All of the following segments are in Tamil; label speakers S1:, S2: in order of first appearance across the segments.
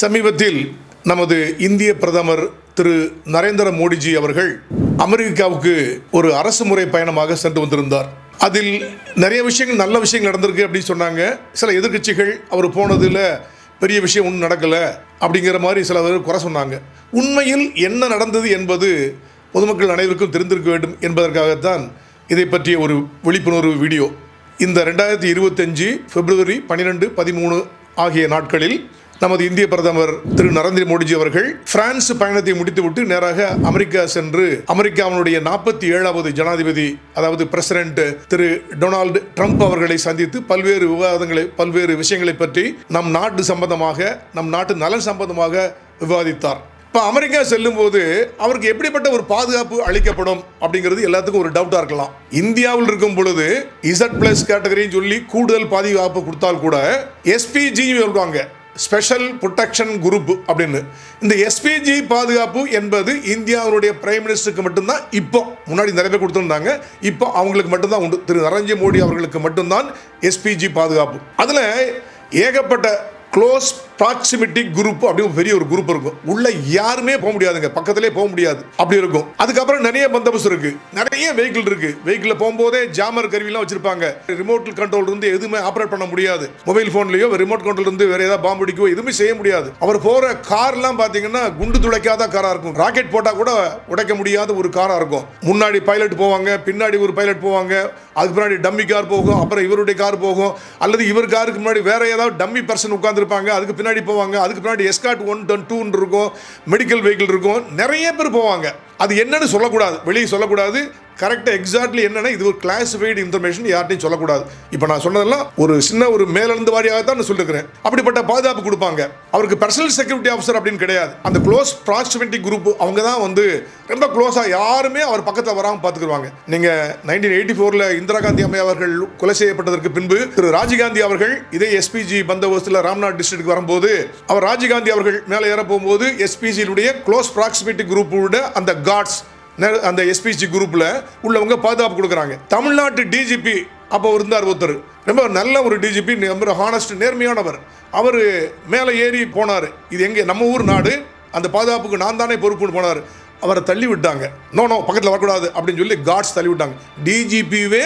S1: சமீபத்தில் நமது இந்திய பிரதமர் திரு நரேந்திர மோடிஜி அவர்கள் அமெரிக்காவுக்கு ஒரு அரசு முறை பயணமாக சென்று வந்திருந்தார். அதில் நிறைய விஷயங்கள் நல்ல விஷயங்கள் நடந்திருக்கு அப்படின்னு சொன்னாங்க. சில எதிர்க்கட்சிகள் அவர் போனதில் பெரிய விஷயம் ஒன்றும் நடக்கலை அப்படிங்கிற மாதிரி சில பேர் குறை சொன்னாங்க. உண்மையில் என்ன நடந்தது என்பது பொதுமக்கள் அனைவருக்கும் தெரிந்திருக்க வேண்டும் என்பதற்காகத்தான் இதை பற்றிய ஒரு விழிப்புணர்வு வீடியோ. இந்த ரெண்டாயிரத்தி இருபத்தஞ்சு பிப்ரவரி பன்னிரெண்டு பதிமூணு ஆகிய நாட்களில் நமது இந்திய பிரதமர் திரு நரேந்திர மோடிஜி அவர்கள் பிரான்ஸ் பயணத்தை முடித்துவிட்டு நேராக அமெரிக்கா சென்று அமெரிக்காவினுடைய நாற்பத்தி ஏழாவது ஜனாதிபதி அதாவது பிரசிடென்ட் திரு டொனால்டு ட்ரம்ப் அவர்களை சந்தித்து பல்வேறு விவாதங்களை பல்வேறு விஷயங்களை பற்றி நம் நாட்டு சம்பந்தமாக நம் நாட்டு நலன் சம்பந்தமாக விவாதித்தார். இப்போ அமெரிக்கா செல்லும்போது அவருக்கு எப்படிப்பட்ட ஒரு பாதுகாப்பு அளிக்கப்படும் அப்படிங்கிறது எல்லாத்துக்கும் ஒரு டவுட்டாக இருக்கலாம். இந்தியாவில் இருக்கும் பொழுது இசட் பிளஸ் கேட்டகரின்னு சொல்லி கூடுதல் பாதுகாப்பு கொடுத்தால் கூட எஸ்பிஜியும் சொல்லுவாங்க. ஸ்பெஷல் ப்ரொடெக்ஷன் குரூப் அப்படின்னு. இந்த எஸ்பிஜி பாதுகாப்பு என்பது இந்தியாவுடைய பிரைம் மினிஸ்டருக்கு மட்டும்தான் இப்போ முன்னாடி நிறைய பேர் கொடுத்துருந்தாங்க. இப்போ அவங்களுக்கு மட்டும்தான் உண்டு. திரு நரேந்திர மோடி அவர்களுக்கு மட்டும்தான் எஸ்பிஜி பாதுகாப்பு. அதில் ஏகப்பட்ட க்ளோஸ் ப்ராக்சிமிட்டி குரூப் அப்படின்னு பெரிய ஒரு குரூப் இருக்கும். உள்ள யாருமே போக முடியாதுங்க. பக்கத்திலே போக முடியாது. அப்படி இருக்கும். அதுக்கப்புறம் நிறைய பந்தோபஸ்து இருக்கு. நிறைய வெஹிக்கிள் இருக்கு. வெஹிக்கிள் போகும்போதே ஜாமர் கருவிலாம் வச்சிருப்பாங்க. ரிமோட் கண்ட்ரோல் இருந்து எதுவுமே ஆப்ரேட் பண்ண முடியாது. மொபைல் போன்லயோ ரிமோட் கண்ட்ரோல் இருந்து வேற ஏதாவது பாம்பு அடிக்கோ எதுவுமே செய்ய முடியாது. அவர் போற கார்லாம் பாத்தீங்கன்னா குண்டு துளைக்காத காரா இருக்கும். ராக்கெட் போட்டா கூட உடைக்க முடியாத ஒரு காரா இருக்கும். முன்னாடி பைலட் போவாங்க பின்னாடி ஒரு பைலட் போவாங்க. அதுக்கு பின்னாடி டம்மி கார் போகும். அப்புறம் இவருடைய கார் போகும். அல்லது இவர் காருக்கு முன்னாடி வேற ஏதாவது டம்மி பர்சன் இருப்பாங்க அதுக்கு பின்னாடி போவாங்க அதுக்கு பின்னாடி எஸ்காட் ஒன் டொன் டூன்னு இருக்கும் மெடிக்கல் வெஹிக்கிள் இருக்கும் நிறைய பேர் போவாங்க. அது என்னன்னு சொல்லக்கூடாது வெளியே சொல்லக்கூடாது கரெக்டாக எக்ஸாக்ட்லி என்னன்னா இது ஒரு கிளாசிஃபைடு இன்ஃபர்மேஷன் யார்ட்டையும் சொல்லக்கூடாது. இப்போ நான் சொன்னதெல்லாம் ஒரு சின்ன ஒரு மேலிருந்து வாரியாக தான் நான் சொல்லிருக்கிறேன். அப்படிப்பட்ட பாதுகாப்பு கொடுப்பாங்க. அவருக்கு பர்சனல் செக்யூரிட்டி ஆஃபீஸர் அப்படின்னு கிடையாது. அந்த க்ளோஸ் ப்ராக்சிமிட்டி குரூப் அவங்க தான் வந்து ரொம்ப க்ளோஸாக யாருமே அவர் பக்கத்தில் வராமல் பார்த்துக்குருவாங்க நீங்கள் நைன்டீன் எயிட்டி ஃபோரில் இந்திரா காந்தி அம்மை அவர்கள் கொலை செய்யப்பட்டதற்கு பின்பு திரு ராஜீவ்காந்தி அவர்கள் இதே எஸ்பிஜி பந்தோபஸ்தில் ராம்நாத் டிஸ்ட்ரிக்ட் வரும்போது அவர் ராஜீவ்காந்தி அவர்கள் மேலே ஏற போகும்போது எஸ்பிஜியினுடைய க்ளோஸ் ப்ராக்சிமிட்டி குரூப்போட அந்த காட்ஸ் அந்த எஸ்பிசி குரூப்பில் உள்ளவங்க பாதுகாப்பு கொடுக்குறாங்க. தமிழ்நாட்டு டிஜிபி அப்போ இருந்தார் ஒருத்தர். ரொம்ப நல்ல ஒரு டிஜிபி ரொம்ப ஹானஸ்ட் நேர்மையானவர். அவர் மேலே ஏறி போனார். இது எங்கே நம்ம ஊர் நாடு. அந்த பாதுகாப்புக்கு நான் தானே பொறுப்புன்னு போனார். அவரை தள்ளி விட்டாங்க. நோ நோ பக்கத்தில் வரக்கூடாது அப்படின்னு சொல்லி காட்ஸ் தள்ளி விட்டாங்க. டிஜிபிவே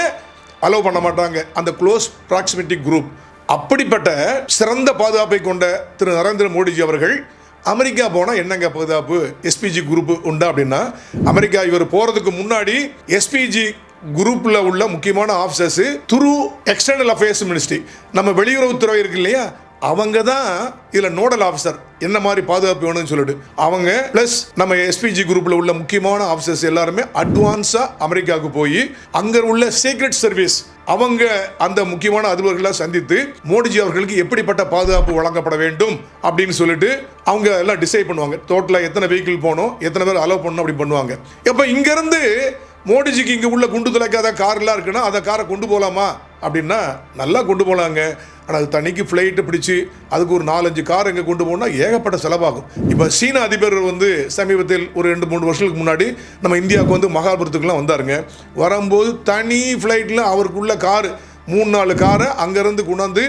S1: அலோவ் பண்ண மாட்டாங்க. அந்த க்ளோஸ் ப்ராக்சிமிட்டி குரூப் அப்படிப்பட்ட சிறந்த பாதுகாப்பை கொண்ட திரு நரேந்திர மோடிஜி அவர்கள் அமெரிக்கா போனால் என்னங்க பாதுகாப்பு? எஸ்பிஜி குரூப் உண்டா அப்படின்னா அமெரிக்கா இவர் போகிறதுக்கு முன்னாடி எஸ்பிஜி குரூப்பில் உள்ள முக்கியமான ஆஃபீஸர்ஸு துரு எக்ஸ்டர்னல் அஃபேர்ஸ் மினிஸ்ட்ரி நம்ம வெளியுறவுத்துறை இருக்கு இல்லையா? அவங்க தான் இதில் நோடல் ஆஃபீஸர் என்ன மாதிரி பாதுகாப்பு வேணும்னு சொல்லிட்டு அவங்க ப்ளஸ் நம்ம எஸ்பிஜி குரூப்பில் உள்ள முக்கியமான ஆஃபீஸர்ஸ் எல்லாருமே அட்வான்ஸாக அமெரிக்காவுக்கு போய் அங்கே உள்ள சீக்ரெட் சர்வீஸ் அவங்க அந்த முக்கியமான அதிபர்களை சந்தித்து மோடிஜி அவர்களுக்கு எப்படிப்பட்ட பாதுகாப்பு வழங்கப்பட வேண்டும் அப்படின்னு சொல்லிட்டு அவங்க எல்லாம் டிசைட் பண்ணுவாங்க. டோட்டலாக எத்தனை வெஹிக்கிள் போகணும் எத்தனை பேர் அலோவ் பண்ணணும் அப்படி பண்ணுவாங்க. இப்போ இங்கேருந்து மோடிஜிக்கு இங்கே உள்ள குண்டு துளைக்காத கார்லாம் இருக்குன்னா அந்த காரை கொண்டு போகலாமா அப்படின்னா நல்லா கொண்டு போகலாங்க ஆனால் அது தனிக்கு ஃப்ளைட்டு பிடிச்சி அதுக்கு ஒரு நாலஞ்சு கார் இங்கே கொண்டு போனால் ஏகப்பட்ட செலவாகும். இப்போ சீன அதிபர் வந்து சமீபத்தில் ஒரு ரெண்டு மூணு வருஷத்துக்கு முன்னாடி நம்ம இந்தியாவுக்கு வந்து மகாபுரத்துக்குலாம் வந்தாருங்க. வரும்போது தனி ஃப்ளைட்டில் அவருக்குள்ள கார் மூணு நாலு காரை அங்கேருந்து கொண்டாந்து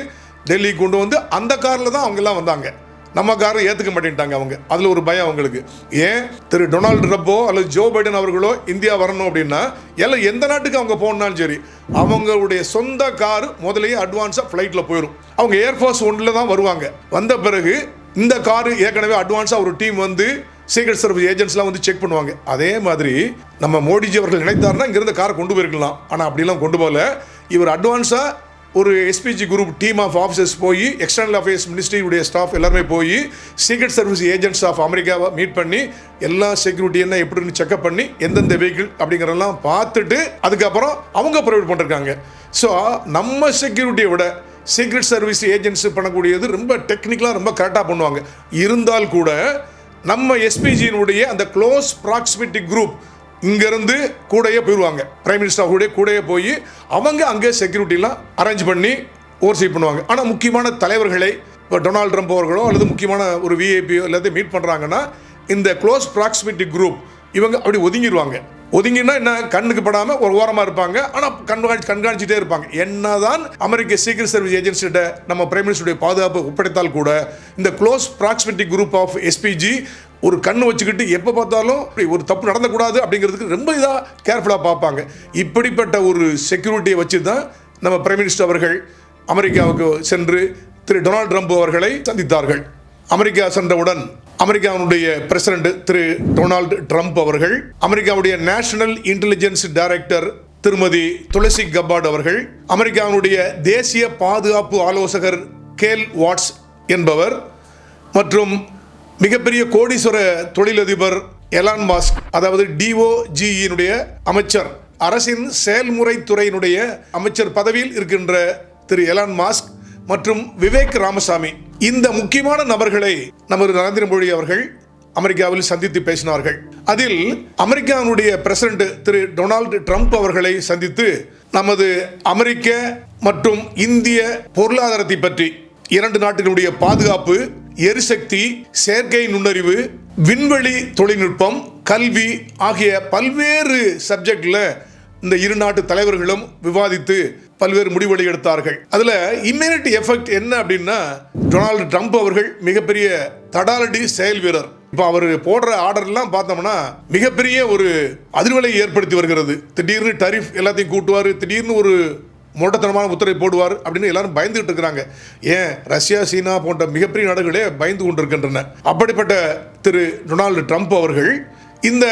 S1: டெல்லிக்கு கொண்டு வந்து அந்த காரில் தான் அவங்கெல்லாம் வந்தாங்க. நம்ம காரை ஏற்றுக்க மாட்டேன்ட்டாங்க அவங்க. அதில் ஒரு பயம் அவங்களுக்கு. ஏன்? திரு டொனால்டு ட்ரப்போ அல்லது ஜோ பைடன் அவர்களோ இந்தியா வரணும் அப்படின்னா எல்லாம் எந்த நாட்டுக்கு அவங்க போகணுன்னாலும் சரி அவங்களுடைய சொந்த கார் முதலையே அட்வான்ஸாக ஃப்ளைட்டில் போயிடும் அவங்க ஏர்ஃபோர்ஸ் ஒன்றில் தான் வருவாங்க. வந்த பிறகு இந்த காரு ஏற்கனவே அட்வான்ஸாக ஒரு டீம் வந்து சீக்ரெட் சர்வீஸ் ஏஜென்ட்ஸ்லாம் வந்து செக் பண்ணுவாங்க. அதே மாதிரி நம்ம மோடிஜி அவர்கள் நினைத்தாருன்னா இங்கேருந்து காரை கொண்டு போயிருக்கலாம். ஆனால் அப்படிலாம் கொண்டு போகல. இவர் அட்வான்ஸாக ஒரு SPG group team of officers போய் எக்ஸ்டர்னல் அஃபேர்ஸ் மினிஸ்ட்ரியுடைய ஸ்டாஃப் எல்லாருமே போய் சீக்ரெட் சர்வீஸ் ஏஜென்ட்ஸ் ஆஃப் அமெரிக்காவை மீட் பண்ணி எல்லா செக்யூரிட்டி என்ன எப்படின்னு செக்அப் பண்ணி எந்தெந்த வெஹிக்கிள் அப்படிங்கிறதெல்லாம் பார்த்துட்டு அதுக்கப்புறம் அவங்க ப்ரொவைட் பண்ணிருக்காங்க. ஸோ நம்ம செக்யூரிட்டியை விட சீக்ரெட் சர்வீஸ் ஏஜென்ட்ஸ் பண்ணக்கூடியது ரொம்ப டெக்னிக்கலாக ரொம்ப கரெக்டாக பண்ணுவாங்க. இருந்தால் கூட நம்ம எஸ்பிஜியினுடைய அந்த க்ளோஸ் ப்ராக்சிமிட்டி குரூப் இங்கேருந்து கூடயே போயிடுவாங்க பிரைம் மினிஸ்டர் கூட கூடயே போய் அவங்க அங்கே செக்யூரிட்டிலாம் அரேஞ்ச் பண்ணி ஓவர்சீட் பண்ணுவாங்க. ஆனால் முக்கியமான தலைவர்களை இப்போ டொனால்ட் ட்ரம்ப் அவர்களோ அல்லது முக்கியமான ஒரு விஐபியோ எல்லாத்தையும் மீட் பண்ணுறாங்கன்னா இந்த க்ளோஸ் ப்ராக்சிமிட்டி குரூப் இவங்க அப்படி ஒதுங்கிடுவாங்க ஒதுங்கினா என்ன? கண்ணுக்கு படாமல் ஒரு ஓரமாக இருப்பாங்க. ஆனால் கண்காணி கண்காணிச்சிட்டே இருப்பாங்க. என்ன தான் அமெரிக்க சீக்ரெட் சர்வீஸ் ஏஜென்சிட்ட நம்ம பிரைம் மினிஸ்டருடைய பாதுகாப்பு ஒப்படைத்தால் கூட இந்த close proximity group of SPG ஒரு கண்ணு வச்சுக்கிட்டு எப்போ பார்த்தாலும் ஒரு தப்பு நடந்தக்கூடாது அப்படிங்கிறதுக்கு ரொம்ப இதாக கேர்ஃபுல்லாக பார்ப்பாங்க. இப்படிப்பட்ட ஒரு செக்யூரிட்டியை வச்சு தான் நம்ம பிரைம் மினிஸ்டர் அவர்கள் அமெரிக்காவுக்கு சென்று திரு டொனால்ட் ட்ரம்ப் அவர்களை சந்தித்தார்கள். அமெரிக்கா சென்றவுடன் அமெரிக்காவுடைய பிரசிடண்ட் திரு டொனால்டு ட்ரம்ப் அவர்கள் அமெரிக்காவுடைய நேஷனல் இன்டெலிஜென்ஸ் டைரக்டர் திருமதி துளசி கபாட் அவர்கள் அமெரிக்காவுடைய தேசிய பாதுகாப்பு ஆலோசகர் கேல் வாட்ஸ் என்பவர் மற்றும் மிகப்பெரிய கோடீஸ்வர தொழிலதிபர் எலான் மாஸ்க் அதாவது டிஓஜியினுடைய அமைச்சர் அரசின் செயல்முறை துறையினுடைய அமைச்சர் பதவியில் இருக்கின்ற திரு எலான் மாஸ்க் மற்றும் விவேக் ராமசாமி. இந்த முக்கியமான நபர்களை நமது நரேந்திர மோடி அவர்கள் அமெரிக்காவில் சந்தித்து பேசினார்கள். அதில் அமெரிக்காவுடைய பிரசிடண்ட் திரு டொனால்டு ட்ரம்ப் அவர்களை சந்தித்து நமது அமெரிக்க மற்றும் இந்திய பொருளாதாரத்தை பற்றி இரண்டு நாட்டினுடைய பாதுகாப்பு எரிசக்தி செயற்கை நுண்ணறிவு விண்வெளி தொழில்நுட்பம் கல்வி ஆகிய பல்வேறு சப்ஜெக்ட்ல இந்த இரு நாட்டு தலைவர்களும் விவாதித்து பல்வேறு முடிவுகளை எடுத்தார்கள். அதுல இம்யூனிட்டி எஃபெக்ட் என்ன அப்படின்னா டொனால்டு ட்ரம்ப் அவர்கள் மிகப்பெரிய தடாலடி செயல் வீரர். இப்போ அவர் போடுற ஆர்டர்லாம் பார்த்தோம்னா மிகப்பெரிய ஒரு அதிர்வலை ஏற்படுத்தி வருகிறது. திடீர்னு டரிஃப் எல்லாத்தையும் கூட்டுவார் திடீர்னு ஒரு மோட்டத்தனமான உத்தரவை போடுவார் அப்படின்னு எல்லாரும் பயந்துகிட்டு இருக்கிறாங்க. ஏன்? ரஷ்யா சீனா போன்ற மிகப்பெரிய நாடுகளே பயந்து கொண்டிருக்கின்றன. அப்படிப்பட்ட திரு டொனால்டு ட்ரம்ப் அவர்கள் இந்த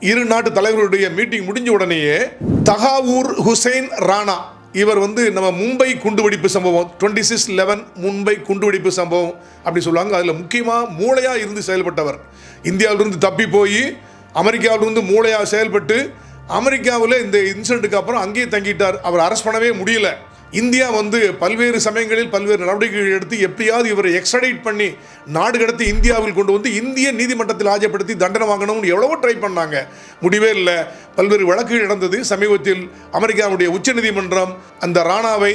S1: இரு நாட்டு தலைவர்களுடைய மீட்டிங் முடிஞ்ச உடனேயே தகாவூர் ஹுசைன் ராணா இவர் வந்து நம்ம மும்பை குண்டுவெடிப்பு சம்பவம் டுவெண்ட்டி சிக்ஸ் லெவன் மும்பை குண்டுவெடிப்பு சம்பவம் அப்படி சொல்லுவாங்க. அதில் முக்கியமாக மூளையாக இருந்து செயல்பட்டவர். இந்தியாவிலிருந்து தப்பி போய் அமெரிக்காவிலிருந்து மூளையாக செயல்பட்டு அமெரிக்காவில் இந்த இன்சிடென்ட்டுக்கு அப்புறம் அங்கேயே தங்கிட்டார். அவர் அரெஸ்ட் பண்ணவே முடியல. இந்தியா வந்து பல்வேறு சமயங்களில் பல்வேறு நடவடிக்கைகள் எடுத்து எப்படியாவது இவரை எக்ஸ்ட்ரடைட் பண்ணி நாடு கடத்தி இந்தியாவில் கொண்டு வந்து இந்திய நீதிமன்றத்தில் ஆஜர்படுத்தி தண்டனை வாங்கணும்னு எவ்வளவோ ட்ரை பண்ணாங்க. முடிவே இல்லை. பல்வேறு வழக்குகள் நடந்தது. சமீபத்தில் அமெரிக்காவுடைய உச்சநீதிமன்றம் அந்த ராணாவை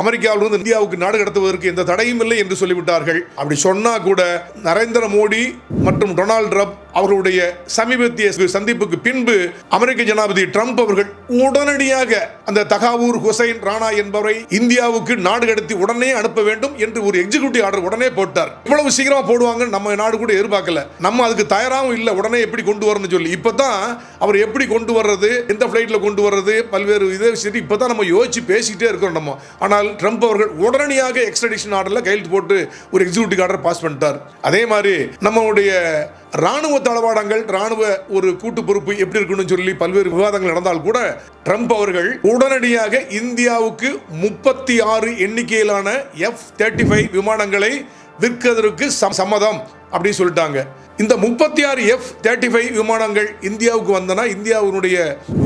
S1: அமெரிக்காவிலிருந்து இந்தியாவுக்கு நாடு கடத்துவதற்கு எந்த தடையும் இல்லை என்று சொல்லிவிட்டார்கள். அப்படி சொன்னா கூட நரேந்திர மோடி மற்றும் டொனால்டு ட்ரம்ப் அவர்களுடைய சமீபத்திய சந்திப்புக்கு பின்பு அமெரிக்க ஜனாதிபதி ட்ரம்ப் அவர்கள் உடனடியாக அந்த தகாவூர் ஹுசைன் ராணா என்பவரை இந்தியாவுக்கு நாடு கடத்தி உடனே அனுப்ப வேண்டும் என்று ஒரு எக்ஸிகூட்டிவ் ஆர்டர் உடனே போட்டார். இவ்வளவு சீக்கிரமா போடுவாங்க நம்ம நாடு கூட எதிர்பார்க்கல. நம்ம அதுக்கு தயாராகவும் இல்லை. உடனே எப்படி கொண்டு வரணும்னு சொல்லி. இப்பதான் அவர் எப்படி கொண்டு வர்றது எந்த ஃபிளைட்ல கொண்டு வர்றது பல்வேறு இதை சரி இப்பதான் நம்ம யோசிச்சு பேசிக்கிட்டே இருக்கிறோம் நம்ம. ஆனால் ட்ரம்ப் அவர்கள் உடனடியாக எக்ஸ்ட்ரடிஷன் ஆர்டரில் கையெழுத்து போட்டு ஒரு எக்ஸிக்யூட்டிவ் ஆர்டர் பாஸ் பண்ணிட்டார். அதே மாதிரி நம்மளுடைய ராணுவ தளவாடங்கள் ராணுவ ஒரு கூட்டு பொறுப்பு எப்படி இருக்கணும்னு சொல்லி பல்வேறு விவாதங்கள் நடந்தால் கூட ட்ரம்ப் அவர்கள் உடனடியாக இந்தியாவுக்கு முப்பத்தி ஆறு எண்ணிக்கையிலான எஃப் தேர்ட்டி ஃபைவ் விமானங்களை விற்கிறதற்கு சம்மதம் அப்படின்னு சொல்லிட்டாங்க. இந்த முப்பத்தி ஆறு எஃப் தேர்ட்டி ஃபைவ் விமானங்கள் இந்தியாவுக்கு வந்தனா இந்தியாவினுடைய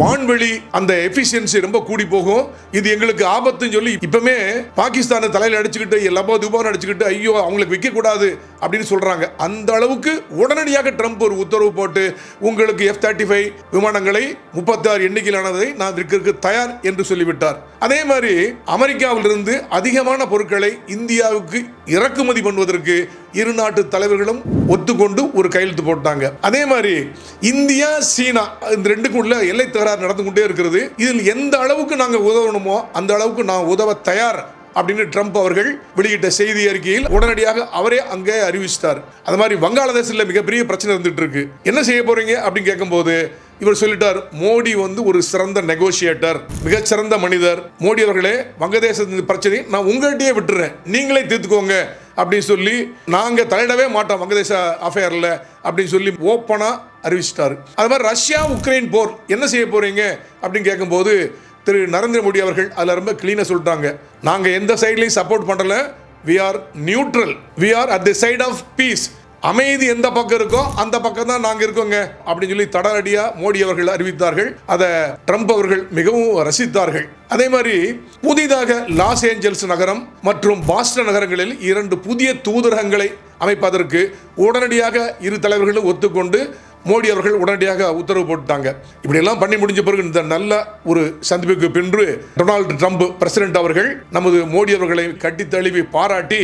S1: வான்வெளி அந்த எஃபிஷியன்சி ரொம்ப கூடி போகும். இது எங்களுக்கு ஆபத்துன்னு சொல்லி இப்பவுமே பாகிஸ்தானை தலையில் அடிச்சுக்கிட்டு லபோ துபான்னு அடிச்சுக்கிட்டு ஐயோ அவங்களுக்கு விற்க கூடாது அப்படின்னு சொல்றாங்க. அந்த அளவுக்கு உடனடியாக ட்ரம்ப் ஒரு உத்தரவு போட்டு உங்களுக்கு எஃப் தேர்ட்டி ஃபைவ் விமானங்களை முப்பத்தி ஆறு எண்ணிக்கையிலானதை நான் விற்கிறதுக்கு தயார் என்று சொல்லிவிட்டார். அதே மாதிரி அமெரிக்காவிலிருந்து அதிகமான பொருட்களை இந்தியாவுக்கு இறக்குமதி பண்ணுவதற்கு இரு நாட்டு தலைவர்களும் ஒத்துக்கொண்டு ஒரு கையெழுத்து போட்டாங்க. அதே மாதிரி இந்தியா சீனா இந்த ரெண்டுக்கும் உள்ள எல்லை தகராறு நடந்து கொண்டே இருக்கிறது. இதில் எந்த அளவுக்கு நாங்கள் உதவணுமோ அந்த அளவுக்கு நான் உதவ தயார் அப்படின்னு ட்ரம்ப் அவர்கள் வெளியிட்ட செய்தி அறிக்கையில் உடனடியாக அவரே அங்கே அறிவிச்சிட்டார். அது மாதிரி வங்காளதேசத்தில் மிகப்பெரிய பிரச்சனை இருந்துட்டு இருக்கு. என்ன செய்ய போறீங்க அப்படின்னு கேட்கும்போது இவர் சொல்லிட்டார் மோடி வந்து ஒரு சிறந்த நெகோசியேட்டர் மிகச்சிறந்த மனிதர். மோடி அவர்களே வங்கதேசத்தின் பிரச்சனை நான் உங்கள்கிட்டயே விட்டுறேன். நீங்களே தீர்த்துக்கோங்க. அப்படின்னு சொல்லி நாங்கள் தலையிடவே மாட்டோம் வங்கதேச அஃபேரில் அப்படின்னு சொல்லி ஓப்பனாக அறிவிச்சிட்டார். அது மாதிரி ரஷ்யா உக்ரைன் போர் என்ன செய்ய போகிறீங்க அப்படின்னு கேட்கும்போது திரு நரேந்திர மோடி அவர்கள் அதில் ரொம்ப க்ளீனாக சொல்லிட்டாங்க. நாங்கள் எந்த சைட்லையும் சப்போர்ட் பண்ணலை. We are neutral we are at the side of peace அமைதி எந்த பக்கம் இருக்கோ அந்த பக்கம் தான் நாங்கள் இருக்கோங்க அப்படின்னு சொல்லி தடனடியாக மோடி அவர்கள் அறிவித்தார்கள். அதை ட்ரம்ப் அவர்கள் மிகவும் ரசித்தார்கள். அதே மாதிரி புதிதாக லாஸ் ஏஞ்சல்ஸ் நகரம் மற்றும் பாஸ்டன் நகரங்களில் இரண்டு புதிய தூதரகங்களை அமைப்பதற்கு உடனடியாக இரு தலைவர்களும் ஒத்துக்கொண்டு மோடி அவர்கள் உடனடியாக உத்தரவு போட்டுட்டாங்க. இப்படியெல்லாம் பண்ணி முடிஞ்ச பிறகு இந்த நல்ல ஒரு சந்திப்புக்கு பின்பு டொனால்டு ட்ரம்ப் பிரசிடென்ட் அவர்கள் நமது மோடி அவர்களை கட்டி தழுவி பாராட்டி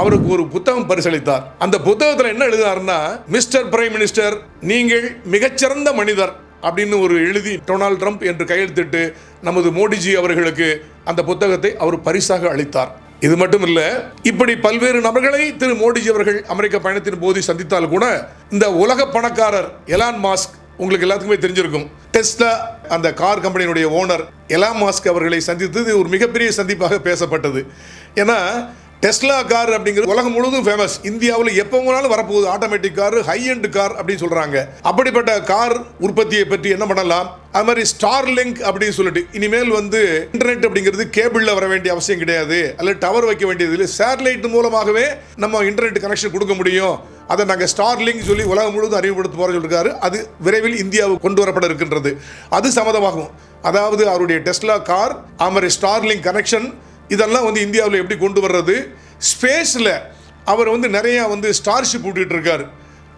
S1: அவருக்கு ஒரு புத்தகம் பரிசளித்தார். அந்த புத்தகத்தில் என்ன எழுதினார்னா மிஸ்டர் பிரைம் மினிஸ்டர் நீங்கள் மிகச்சிறந்த மனிதர் அப்படின்னு ஒரு எழுதி டொனால்ட் ட்ரம்ப் என்று கையெழுத்திட்டு நமது மோடிஜி அவர்களுக்கு அந்த புத்தகத்தை அவர் பரிசாக அளித்தார். இது மட்டும் இல்ல இப்படி பல்வேறு நபர்களை திரு மோடிஜி அவர்கள் அமெரிக்க பயணத்தின் போது சந்தித்தால் கூட இந்த உலக பணக்காரர் எலான் மாஸ்க் உங்களுக்கு எல்லாத்துக்குமே தெரிஞ்சிருக்கும். டெஸ்லா அந்த கார் கம்பெனியினுடைய ஓனர் எலான் மாஸ்க் அவர்களை சந்தித்தது ஒரு மிகப்பெரிய சந்திப்பாக பேசப்பட்டது. ஏன்னா டெஸ்லா கார் அப்படிங்கிறது உலகம் முழுவதும் ஃபேமஸ் இந்தியாவில் எப்போ வேணாலும் வரப்போகுது. Automatic car high end car அப்படின்னு சொல்கிறாங்க அப்படிப்பட்ட கார் உற்பத்தியை பற்றி என்ன பண்ணலாம்? அது மாதிரி ஸ்டார் லிங்க் அப்படின்னு சொல்லிட்டு. இனிமேல் வந்து இன்டர்நெட் அப்படிங்கிறது கேபிளில் வர வேண்டிய அவசியம் கிடையாது. அல்லது டவர் வைக்க வேண்டியது இல்லை. சேட்டலைட் மூலமாகவே நம்ம இன்டர்நெட் கனெக்ஷன் கொடுக்க முடியும். அதை நாங்கள் ஸ்டார் லிங்க் சொல்லி உலகம் முழுவதும் அறிமுகப்படுத்த போகிற சொல்லியிருக்காரு அது விரைவில் இந்தியாவுக்கு கொண்டு வரப்பட இருக்கின்றது. அது சம்மதமாகும் அதாவது அவருடைய டெஸ்லா கார் அது மாதிரி ஸ்டார் லிங்க் கனெக்ஷன் இதெல்லாம் வந்து இந்தியாவில் எப்படி கொண்டு வர்றது? ஸ்பேஸில் அவர் வந்து நிறையா வந்து ஸ்டார்ஷிப் விட்டுட்டு இருக்கார்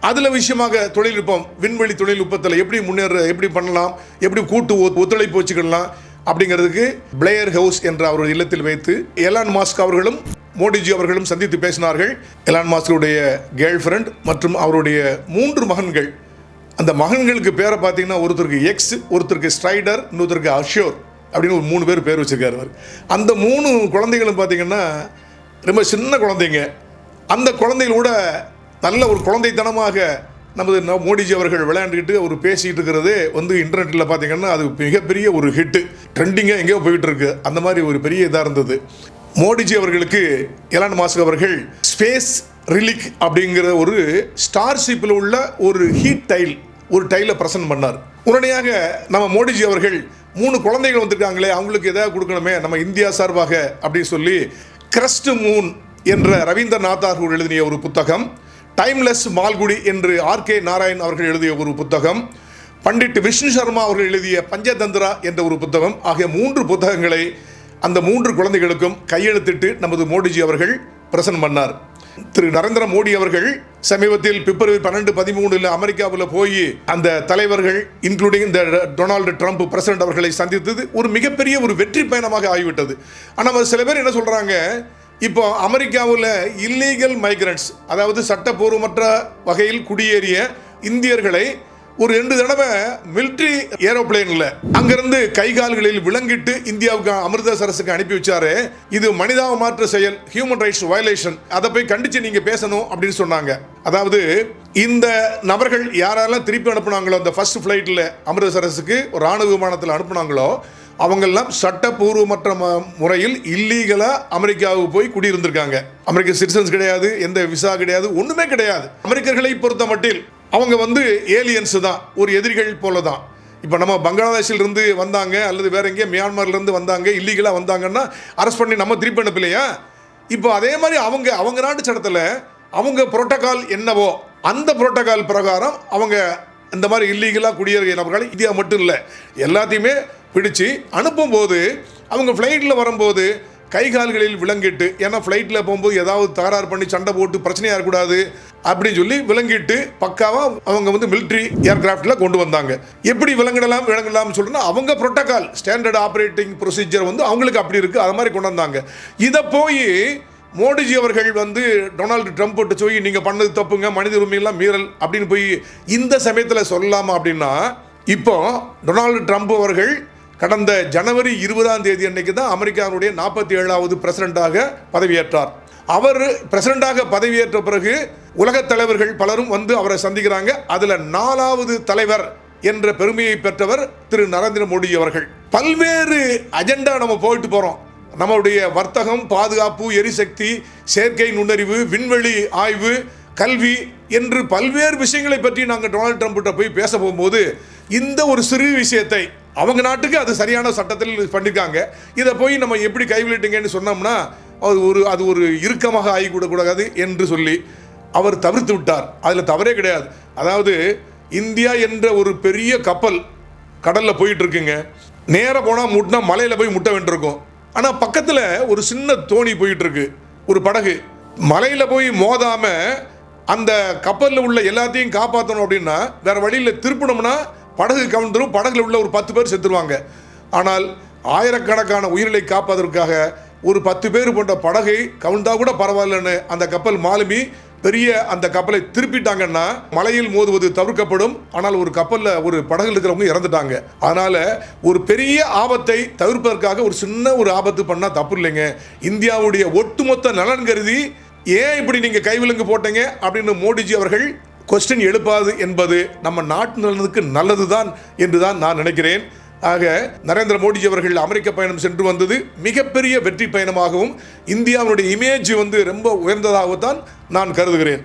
S1: அதில் விஷயமாக தொழில்நுட்பம் விண்வெளி தொழில்நுட்பத்தில் எப்படி முன்னேற எப்படி பண்ணலாம் எப்படி கூட்டு ஒத்துழைப்பு வச்சுக்கலாம் அப்படிங்கிறதுக்கு பிளேயர் ஹவுஸ் என்ற அவருடைய இல்லத்தில் வைத்து எலான் மாஸ்க் அவர்களும் மோடிஜி அவர்களும் சந்தித்து பேசினார்கள். எலான் மாஸ்கருடைய கேர்ள் ஃப்ரெண்ட் மற்றும் அவருடைய மூன்று மகன்கள். அந்த மகன்களுக்கு பேரை பார்த்தீங்கன்னா ஒருத்தருக்கு எக்ஸ் ஒருத்தருக்கு ஸ்ட்ரைடர் இன்னொருத்தருக்கு அஷோர் அப்படின்னு ஒரு மூணு பேர் பேர் வச்சுருக்காரு அவர். அந்த மூணு குழந்தைகளும் பார்த்தீங்கன்னா ரொம்ப சின்ன குழந்தைங்க. அந்த குழந்தைகளோட நல்ல ஒரு குழந்தைத்தனமாக நமது ந- மோடிஜி அவர்கள் விளையாண்டுக்கிட்டு அவர் பேசிகிட்டு இருக்கிறது வந்து இன்டர்நெட்டில் பார்த்தீங்கன்னா அது மிகப்பெரிய ஒரு ஹிட்டு ட்ரெண்டிங்காக எங்கேயோ போயிட்டு இருக்கு அந்த மாதிரி ஒரு பெரிய இதாக இருந்தது. மோடிஜி அவர்களுக்கு எலான் மாஸ்க் அவர்கள் ஸ்பேஸ் ரிலிக் அப்படிங்கிற ஒரு ஸ்டார்ஷிப்பில் உள்ள ஒரு ஹீட் டைல் ஒரு டைலை பிரசன்ட் பண்ணார். உடனடியாக நம்ம மோடிஜி அவர்கள் மூணு குழந்தைகள் வந்திருக்காங்களே அவங்களுக்கு எதாவது கொடுக்கணுமே நம்ம இந்தியா சார்பாக அப்படின்னு சொல்லி கிரஸ்ட் மூன் என்ற ரவீந்திரநாத் அவர்கள் எழுதிய ஒரு புத்தகம் டைம்லெஸ் மால்குடி என்று ஆர்கே நாராயண் அவர்கள் எழுதிய ஒரு புத்தகம் பண்டிட் விஷ்ணு சர்மா அவர்கள் எழுதிய பஞ்சதந்திரா என்ற ஒரு புத்தகம் ஆகிய மூன்று புத்தகங்களை அந்த மூன்று குழந்தைகளுக்கும் கையெழுத்திட்டு நமது மோடிஜி அவர்கள் பிரசன்ட் பண்ணார். திரு நரேந்திர மோடி அவர்கள் சமீபத்தில் பிப்ரவரி பன்னெண்டு பதிமூணுல அமெரிக்காவில் போய் அந்த தலைவர்கள் இன்க்ளூடிங் இந்த டொனால்டு ட்ரம்ப் பிரசிடென்ட் அவர்களை சந்தித்தது ஒரு மிகப்பெரிய ஒரு வெற்றி பயணமாக ஆகிவிட்டது. ஆனால் சில பேர் என்ன சொல்கிறாங்க இப்போ அமெரிக்காவில் இல்லீகல் மைக்ரண்ட்ஸ் அதாவது சட்டப்பூர்வமற்ற வகையில் குடியேறிய இந்தியர்களை ஒரு ரெண்டு தடவை மிலிட்ரி ஏரோப்ளேன்ல அங்கிருந்து கை கால்களில் விளங்கிட்டு இந்தியாவுக்கு அமிர்தசரஸுக்கு அனுப்பி வச்சாரு. இது மனிதாபமாற்ற செயல் ஹியூமன் ரைட்ஸ் வயலேஷன் அதை போய் கண்டிச்சு நீங்க பேசணும் அப்படின்னு சொன்னாங்க. அதாவது இந்த நபர்கள் யாரெல்லாம் திருப்பி அனுப்புனாங்களோ அந்த ஃபர்ஸ்ட் ஃப்ளைட்டில் அமிர்தசரஸுக்கு ஒரு ராணுவ விமானத்தில் அனுப்புனாங்களோ அவங்கெல்லாம் சட்டப்பூர்வமற்ற ம- முறையில் இல்லீகலாக அமெரிக்காவுக்கு போய் குடியிருந்திருக்காங்க. அமெரிக்க சிட்டிசன்ஸ் கிடையாது எந்த விசா கிடையாது ஒன்றுமே கிடையாது. அமெரிக்கர்களை பொறுத்த மட்டில் அவங்க வந்து ஏலியன்ஸ் தான் ஒரு எதிரிகள் போல தான் இப்போ நம்ம பங்களாதேஷில் இருந்து வந்தாங்க அல்லது வேற எங்கேயோ மியான்மர்லேருந்து வந்தாங்க இல்லீகலாக வந்தாங்கன்னா அரெஸ்ட் பண்ணி நம்ம திருப்பி அனுப்பலையா? இப்போ அதே மாதிரி அவங்க அவங்க நாட்டு சட்டத்தில் அவங்க புரோட்டோகால் என்னவோ அந்த புரோட்டோகால் பிரகாரம் அவங்க இந்த மாதிரி இல்லீகலாக குடியேறிய நபர்கள் இந்தியா மட்டும் இல்லை எல்லாத்தையுமே பிடிச்சு அனுப்பும்போது அவங்க ஃப்ளைட்டில் வரும்போது கை கால்களில் விலங்கிட்டு ஏன்னா ஃப்ளைட்டில் போகும்போது ஏதாவது தகராறு பண்ணி சண்டை போட்டு பிரச்சனையாக இருக்கக்கூடாது அப்படின்னு சொல்லி விலங்கிட்டு பக்காவாக அவங்க வந்து மிலிட்ரி ஏர்கிராஃப்டில் கொண்டு வந்தாங்க. எப்படி விலங்கிடலாம் விலங்கிடலாம்னு சொல்லிட்டுனா அவங்க ப்ரோட்டோக்கால் ஸ்டாண்டர்ட் ஆப்ரேட்டிங் ப்ரொசீஜர் வந்து அவங்களுக்கு அப்படி இருக்குது அது மாதிரி கொண்டு வந்தாங்க. இதை போய் மோடிஜி அவர்கள் வந்து டொனால்டு ட்ரம்ப் விட்டு போய் நீங்கள் பண்ணது தப்புங்க மனித உரிமையெல்லாம் மீறல் அப்படின்னு போய் இந்த சமயத்தில் சொல்லலாமா அப்படின்னா இப்போ டொனால்டு ட்ரம்ப் அவர்கள் கடந்த ஜனவரி இருபதாம் தேதி அன்னைக்கு தான் அமெரிக்காவுடைய நாற்பத்தி ஏழாவது பிரசிடண்டாக பதவியேற்றார். அவர் பிரசிடண்டாக பதவியேற்ற பிறகு உலகத் தலைவர்கள் பலரும் வந்து அவரை சந்திக்கிறாங்க. அதில் நாலாவது தலைவர் என்ற பெருமையை பெற்றவர் திரு நரேந்திர மோடி அவர்கள். பல்வேறு அஜெண்டா நம்ம போயிட்டு போகிறோம் நம்மளுடைய வர்த்தகம் பாதுகாப்பு எரிசக்தி செயற்கை நுண்ணறிவு விண்வெளி ஆய்வு கல்வி என்று பல்வேறு விஷயங்களை பற்றி நாங்கள் டொனால்ட் ட்ரம்ப்கிட்ட போய் பேச போகும்போது இந்த ஒரு சிறு விஷயத்தை அவங்க நாட்டுக்கு அது சரியான சட்டத்தில் பண்ணியிருக்காங்க இதை போய் நம்ம எப்படி கைவிட்டுங்கன்னு சொன்னோம்னா அது ஒரு அது ஒரு இறுக்கமாக ஆகிக்கூடக்கூடாது என்று சொல்லி அவர் தவிர்த்து விட்டார். அதில் தவறே கிடையாது. அதாவது இந்தியா என்ற ஒரு பெரிய கப்பல் கடலில் போயிட்டு இருக்குங்க நேராக போனால் முட்டினா மலையில் போய் முட்ட வேண்டியிருக்கும். ஆனால் பக்கத்தில் ஒரு சின்ன தோணி போயிட்டுருக்கு. ஒரு படகு. மலையில் போய் மோதாமல் அந்த கப்பலில் உள்ள எல்லாத்தையும் காப்பாற்றணும் அப்படின்னா வேறு வழியில் திருப்பினோம்னா படகு கவிழ்ந்துடும் படகுல உள்ள ஒரு பத்து பேர் செத்துருவாங்க. ஆனால் ஆயிரக்கணக்கான உயிர்களை காப்பதற்காக ஒரு பத்து பேர் போன்ற படகை கவுந்தா கூட பரவாயில்லன்னு அந்த கப்பல் மாலுமி பெரிய அந்த கப்பலை திருப்பிட்டாங்கன்னா மலையில் மோதுவது தவிர்க்கப்படும். ஆனால் ஒரு கப்பலில் ஒரு படகுல இருக்கிறவங்க இறந்துட்டாங்க. அதனால் ஒரு பெரிய ஆபத்தை தவிர்ப்பதற்காக ஒரு சின்ன ஒரு ஆபத்து பண்ணால் தப்பு இல்லைங்க. இந்தியாவுடைய ஒட்டுமொத்த நலன் கருதி ஏன் இப்படி நீங்கள் கைவிலங்கு போட்டீங்க அப்படின்னு மோடிஜி அவர்கள் கொஸ்டின் எழுப்பாது என்பது நம்ம நாட்டு நலனுக்கு நல்லதுதான் என்று தான் நான் நினைக்கிறேன். ஆக நரேந்திர மோடிஜி அவர்கள் அமெரிக்க பயணம் சென்று வந்தது மிகப்பெரிய வெற்றி பயணமாகவும் இந்தியாவுடைய இமேஜ் வந்து ரொம்ப உயர்ந்ததாகத்தான் நான் கருதுகிறேன்.